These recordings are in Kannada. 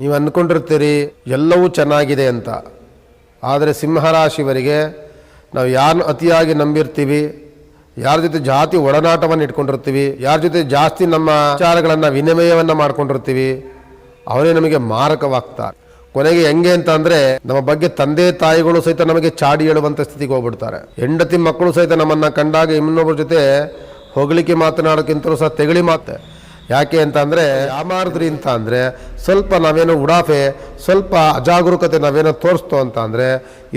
ನೀವು ಅಂದ್ಕೊಂಡಿರ್ತೀರಿ, ಎಲ್ಲವೂ ಚೆನ್ನಾಗಿದೆ ಅಂತ. ಆದರೆ ಸಿಂಹರಾಶಿವರಿಗೆ ನಾವು ಯಾರನ್ನು ಅತಿಯಾಗಿ ನಂಬಿರ್ತೀವಿ, ಯಾರ ಜೊತೆ ಜಾತಿ ಒಡನಾಟವನ್ನು ಇಟ್ಕೊಂಡಿರ್ತೀವಿ, ಯಾರ ಜೊತೆ ಜಾಸ್ತಿ ನಮ್ಮ ವಿಚಾರಗಳನ್ನು ವಿನಿಮಯವನ್ನು ಮಾಡ್ಕೊಂಡಿರ್ತೀವಿ, ಅವರೇ ನಮಗೆ ಮಾರಕವಾಗ್ತಾರೆ. ಕೊನೆಗೆ ಹೆಂಗೆ ಅಂತ ಅಂದರೆ, ನಮ್ಮ ಬಗ್ಗೆ ತಂದೆ ತಾಯಿಗಳು ಸಹಿತ ನಮಗೆ ಚಾಡಿ ಹೇಳುವಂಥ ಸ್ಥಿತಿಗೆ ಹೋಗ್ಬಿಡ್ತಾರೆ. ಹೆಂಡತಿ ಮಕ್ಕಳು ಸಹಿತ ನಮ್ಮನ್ನು ಕಂಡಾಗ ಇನ್ನೊಬ್ಬರ ಜೊತೆ ಹೊಗಳಿಕೆ ಮಾತನಾಡೋಕ್ಕಿಂತಲೂ ಸಹ ತೆಗಳಿ ಮಾತೆ. ಯಾಕೆ ಅಂತ ಅಂದರೆ ಯಾಮಾರದ್ರಿ ಅಂತ ಅಂದರೆ ಸ್ವಲ್ಪ ನಾವೇನೋ ಉಡಾಫೆ, ಸ್ವಲ್ಪ ಅಜಾಗರೂಕತೆ ನಾವೇನೋ ತೋರಿಸ್ತೋ ಅಂತ ಅಂದರೆ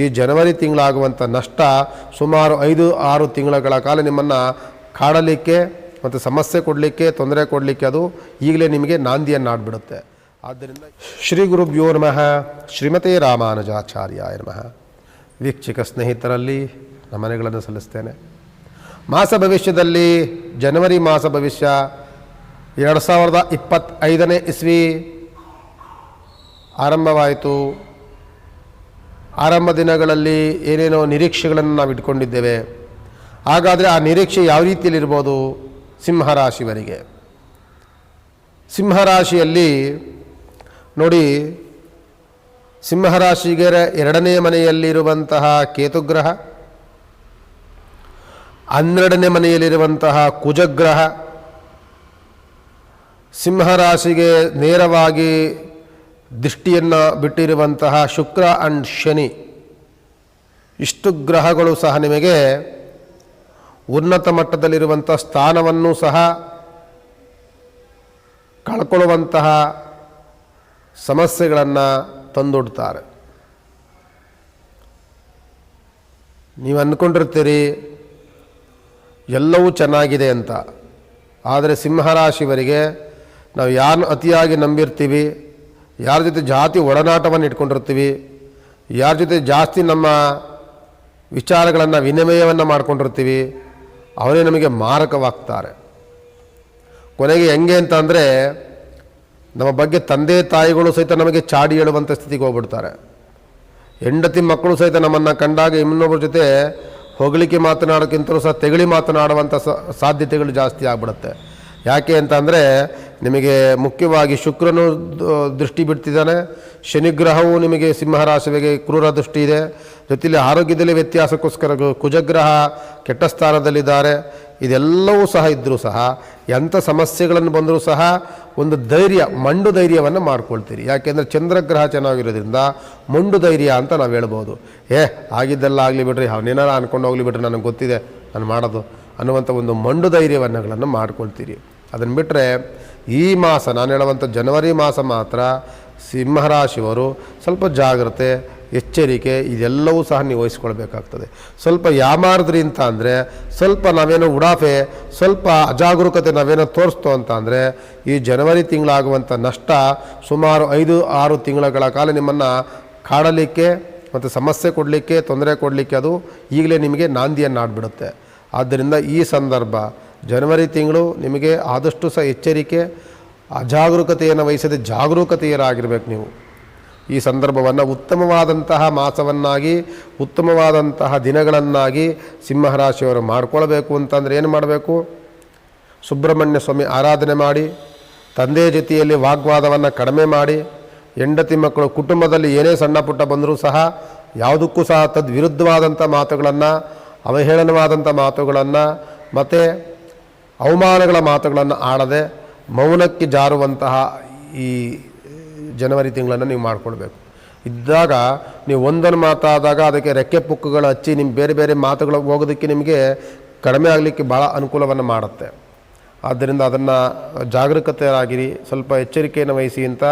ಈ ಜನವರಿ ತಿಂಗಳಾಗುವಂಥ ನಷ್ಟ ಸುಮಾರು ಐದು, ಆರು ತಿಂಗಳ ಕಾಲ ನಿಮ್ಮನ್ನು ಕಾಡಲಿಕ್ಕೆ ಮತ್ತು ಸಮಸ್ಯೆ ಕೊಡಲಿಕ್ಕೆ, ತೊಂದರೆ ಕೊಡಲಿಕ್ಕೆ ಅದು ಈಗಲೇ ನಿಮಗೆ ನಾಂದಿಯನ್ನು ಆಡ್ಬಿಡುತ್ತೆ ಆದ್ದರಿಂದ ಶ್ರೀ ಗುರುಭ್ಯೋ ನಮಃ, ಶ್ರೀಮತಿ ರಾಮಾನುಜಾಚಾರ್ಯ ನಮಃ. ವೀಕ್ಷಕ ಸ್ನೇಹಿತರಲ್ಲಿ ನಮನೆಗಳನ್ನು ಸಲ್ಲಿಸ್ತೇನೆ. ಮಾಸ ಭವಿಷ್ಯದಲ್ಲಿ, ಜನವರಿ ಮಾಸ ಭವಿಷ್ಯ ಎರಡು ಸಾವಿರದ ಇಪ್ಪತ್ತೈದನೇ ಇಸ್ವಿ ಆರಂಭವಾಯಿತು. ಆರಂಭ ದಿನಗಳಲ್ಲಿ ಏನೇನೋ ನಿರೀಕ್ಷೆಗಳನ್ನು ನಾವು ಇಟ್ಕೊಂಡಿದ್ದೇವೆ. ಹಾಗಾದರೆ ಆ ನಿರೀಕ್ಷೆ ಯಾವ ರೀತಿಯಲ್ಲಿರ್ಬೋದು ಸಿಂಹರಾಶಿವರಿಗೆ ಸಿಂಹರಾಶಿಯಲ್ಲಿ ನೋಡಿ ಸಿಂಹರಾಶಿಗೆ ಎರಡನೇ ಮನೆಯಲ್ಲಿರುವಂತಹ ಕೇತುಗ್ರಹ, ಹನ್ನೆರಡನೇ ಮನೆಯಲ್ಲಿರುವಂತಹ ಕುಜಗ್ರಹ ಸಿಂಹರಾಶಿಗೆ ನೇರವಾಗಿ ದೃಷ್ಟಿಯನ್ನು ಬಿಟ್ಟಿರುವಂತಹ ಶುಕ್ರ ಅಂಡ್ ಶನಿ. ಇಷ್ಟು ಗ್ರಹಗಳು ಸಹ ನಿಮಗೆ ಉನ್ನತ ಮಟ್ಟದಲ್ಲಿರುವಂಥ ಸ್ಥಾನವನ್ನು ಸಹ ಕಳ್ಕೊಳ್ಳುವಂತಹ ಸಮಸ್ಯೆಗಳನ್ನು ತಂದೊಡ್ತಾರೆ. ನೀವು ಅಂದ್ಕೊಂಡಿರ್ತೀರಿ ಎಲ್ಲವೂ ಚೆನ್ನಾಗಿದೆ ಅಂತ. ಆದರೆ ಸಿಂಹರಾಶಿವರಿಗೆ ನಾವು ಯಾರನ್ನು ಅತಿಯಾಗಿ ನಂಬಿರ್ತೀವಿ, ಯಾರ ಜೊತೆ ಜಾತಿ ಒಡನಾಟವನ್ನು ಇಟ್ಕೊಂಡಿರ್ತೀವಿ, ಯಾರ ಜೊತೆ ಜಾಸ್ತಿ ನಮ್ಮ ವಿಚಾರಗಳನ್ನು, ವಿನಿಮಯವನ್ನು ಮಾಡ್ಕೊಂಡಿರ್ತೀವಿ, ಅವರೇ ನಮಗೆ ಮಾರಕವಾಗ್ತಾರೆ. ಕೊನೆಗೆ ಹೆಂಗೆ ಅಂತ ಅಂದರೆ, ನಮ್ಮ ಬಗ್ಗೆ ತಂದೆ ತಾಯಿಗಳು ಸಹಿತ ನಮಗೆ ಚಾಡಿ ಹೇಳುವಂಥ ಸ್ಥಿತಿಗೆ ಹೋಗ್ಬಿಡ್ತಾರೆ. ಹೆಂಡತಿ ಮಕ್ಕಳು ಸಹಿತ ನಮ್ಮನ್ನು ಕಂಡಾಗ ಇನ್ನೊಬ್ಬರ ಜೊತೆ ಹೊಗಳಿಕೆ ಮಾತನಾಡೋಕ್ಕಿಂತಲೂ ಸಹ ತೆಗಳಿ ಮಾತನಾಡುವಂಥ ಸಾಧ್ಯತೆಗಳು ಜಾಸ್ತಿ ಆಗ್ಬಿಡುತ್ತೆ. ಯಾಕೆ ಅಂತ ಅಂದರೆ ನಿಮಗೆ ಮುಖ್ಯವಾಗಿ ಶುಕ್ರನು ದೃಷ್ಟಿ ಬಿಡ್ತಿದ್ದಾನೆ. ಶನಿಗ್ರಹವು ನಿಮಗೆ ಸಿಂಹರಾಶಿಗೆ ಕ್ರೂರ ದೃಷ್ಟಿ ಇದೆ. ಜೊತೆಯಲ್ಲಿ ಆರೋಗ್ಯದಲ್ಲಿ ವ್ಯತ್ಯಾಸಕ್ಕೋಸ್ಕರ ಕುಜಗ್ರಹ ಕೆಟ್ಟ ಸ್ಥಾನದಲ್ಲಿದ್ದಾರೆ. ಇದೆಲ್ಲವೂ ಸಹ ಇದ್ದರೂ ಸಹ, ಎಂಥ ಸಮಸ್ಯೆಗಳನ್ನು ಬಂದರೂ ಸಹ ಒಂದು ಧೈರ್ಯ, ಮಂಡು ಧೈರ್ಯವನ್ನು ಮಾಡ್ಕೊಳ್ತೀರಿ. ಯಾಕೆಂದರೆ ಚಂದ್ರಗ್ರಹ ಚೆನ್ನಾಗಿರೋದ್ರಿಂದ ಮಂಡು ಧೈರ್ಯ ಅಂತ ನಾವು ಹೇಳ್ಬೋದು. ಏ ಆಗಿದ್ದೆಲ್ಲ ಆಗಲಿ ಬಿಡ್ರಿ ಅವನೇನಾರು ಅನ್ಕೊಂಡು ಹೋಗ್ಲಿ ಬಿಡ್ರಿ, ನನಗೆ ಗೊತ್ತಿದೆ, ನಾನು ಮಾಡೋದು ಅನ್ನುವಂಥ ಒಂದು ಮಂಡು ಧೈರ್ಯವನ್ನಗಳನ್ನು ಮಾಡ್ಕೊಳ್ತೀರಿ. ಅದನ್ನು ಬಿಟ್ಟರೆ ಈ ಮಾಸ, ನಾನು ಹೇಳುವಂಥ ಜನವರಿ ಮಾಸ ಮಾತ್ರ ಸಿಂಹರಾಶಿಯವರು ಸ್ವಲ್ಪ ಜಾಗ್ರತೆ, ಎಚ್ಚರಿಕೆ, ಇದೆಲ್ಲವೂ ಸಹ ನೀವು ಸ್ವಲ್ಪ ಯಾಮಾರದ್ರಿ ಅಂತ ಅಂದರೆ, ಸ್ವಲ್ಪ ನಾವೇನೋ ಉಡಾಫೆ, ಸ್ವಲ್ಪ ಅಜಾಗರೂಕತೆ ನಾವೇನೋ ತೋರಿಸ್ತು ಅಂತ ಅಂದರೆ, ಈ ಜನವರಿ ತಿಂಗಳಾಗುವಂಥ ನಷ್ಟ ಸುಮಾರು ಐದು, ಆರು ತಿಂಗಳ ಕಾಲ ನಿಮ್ಮನ್ನು ಕಾಡಲಿಕ್ಕೆ ಮತ್ತು ಸಮಸ್ಯೆ ಕೊಡಲಿಕ್ಕೆ, ತೊಂದರೆ ಕೊಡಲಿಕ್ಕೆ ಅದು ಈಗಲೇ ನಿಮಗೆ ನಾಂದಿಯನ್ನು ಆಡ್ಬಿಡುತ್ತೆ ಆದ್ದರಿಂದ ಈ ಸಂದರ್ಭ ಜನವರಿ ತಿಂಗಳು ನಿಮಗೆ ಆದಷ್ಟು ಸಹ ಎಚ್ಚರಿಕೆ, ಅಜಾಗರೂಕತೆಯನ್ನು ವಹಿಸದೆ ಜಾಗರೂಕತೆಯರಾಗಿರ್ಬೇಕು ನೀವು. ಈ ಸಂದರ್ಭವನ್ನು ಉತ್ತಮವಾದಂತಹ ಮಾಸವನ್ನಾಗಿ, ಉತ್ತಮವಾದಂತಹ ದಿನಗಳನ್ನಾಗಿ ಸಿಂಹರಾಶಿಯವರು ಮಾಡ್ಕೊಳ್ಬೇಕು ಅಂತಂದರೆ ಏನು ಮಾಡಬೇಕು? ಸುಬ್ರಹ್ಮಣ್ಯ ಸ್ವಾಮಿ ಆರಾಧನೆ ಮಾಡಿ, ತಂದೆ ಜೊತೆಯಲ್ಲಿ ವಾಗ್ವಾದವನ್ನು ಕಡಿಮೆ ಮಾಡಿ, ಹೆಂಡತಿ ಮಕ್ಕಳು ಕುಟುಂಬದಲ್ಲಿ ಏನೇ ಸಣ್ಣ ಪುಟ್ಟ ಬಂದರೂ ಸಹ ಯಾವುದಕ್ಕೂ ಸಹ ತದ್ವಿರುದ್ಧವಾದಂಥ ಮಾತುಗಳನ್ನು, ಅವಹೇಳನವಾದಂಥ ಮಾತುಗಳನ್ನು, ಮತ್ತು ಅವಮಾನಗಳ ಮಾತುಗಳನ್ನು ಆಡದೆ ಮೌನಕ್ಕೆ ಜಾರುವಂತಹ ಈ ಜನವರಿ ತಿಂಗಳನ್ನು ನೀವು ಮಾಡಿಕೊಳ್ಬೇಕು. ಇದ್ದಾಗ ನೀವು ಒಂದನ್ನು ಮಾತಾದಾಗ ಅದಕ್ಕೆ ರೆಕ್ಕೆ ಪುಕ್ಕುಗಳು ಹಚ್ಚಿ ನಿಮ್ಮ ಬೇರೆ ಬೇರೆ ಮಾತುಗಳು ಹೋಗೋದಕ್ಕೆ ನಿಮಗೆ ಕಡಿಮೆ ಆಗಲಿಕ್ಕೆ ಭಾಳ ಅನುಕೂಲವನ್ನು ಮಾಡುತ್ತೆ. ಆದ್ದರಿಂದ ಅದನ್ನು ಜಾಗರೂಕತೆಯಾಗಿರಿ, ಸ್ವಲ್ಪ ಎಚ್ಚರಿಕೆಯನ್ನು ವಹಿಸಿ ಅಂತ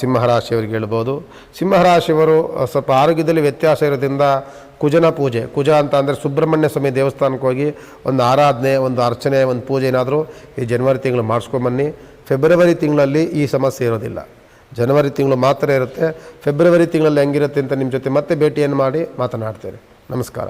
ಸಿಂಹರಾಶಿಯವರಿಗೆ ಹೇಳ್ಬೋದು. ಸಿಂಹರಾಶಿಯವರು ಸ್ವಲ್ಪ ಆರೋಗ್ಯದಲ್ಲಿ ವ್ಯತ್ಯಾಸ ಇರೋದ್ರಿಂದ ಕುಜನ ಪೂಜೆ. ಕುಜ ಅಂತ ಅಂದರೆ ಸುಬ್ರಹ್ಮಣ್ಯ ಸ್ವಾಮಿ ದೇವಸ್ಥಾನಕ್ಕೆ ಹೋಗಿ ಒಂದು ಆರಾಧನೆ, ಒಂದು ಅರ್ಚನೆ, ಒಂದು ಪೂಜೆ ಏನಾದರೂ ಈ ಜನವರಿ ತಿಂಗಳು ಮಾಡಿಸ್ಕೊಂಬನ್ನಿ ಫೆಬ್ರವರಿ ತಿಂಗಳಲ್ಲಿ ಈ ಸಮಸ್ಯೆ ಇರೋದಿಲ್ಲ. ಜನವರಿ ತಿಂಗಳು ಮಾತ್ರ ಇರುತ್ತೆ. ಫೆಬ್ರವರಿ ತಿಂಗಳಲ್ಲಿ ಹೆಂಗಿರುತ್ತೆ ಅಂತ ನಿಮ್ಮ ಜೊತೆ ಮತ್ತೆ ಭೇಟಿಯನ್ನು ಮಾಡಿ ಮಾತನಾಡ್ತೇನೆ. ನಮಸ್ಕಾರ.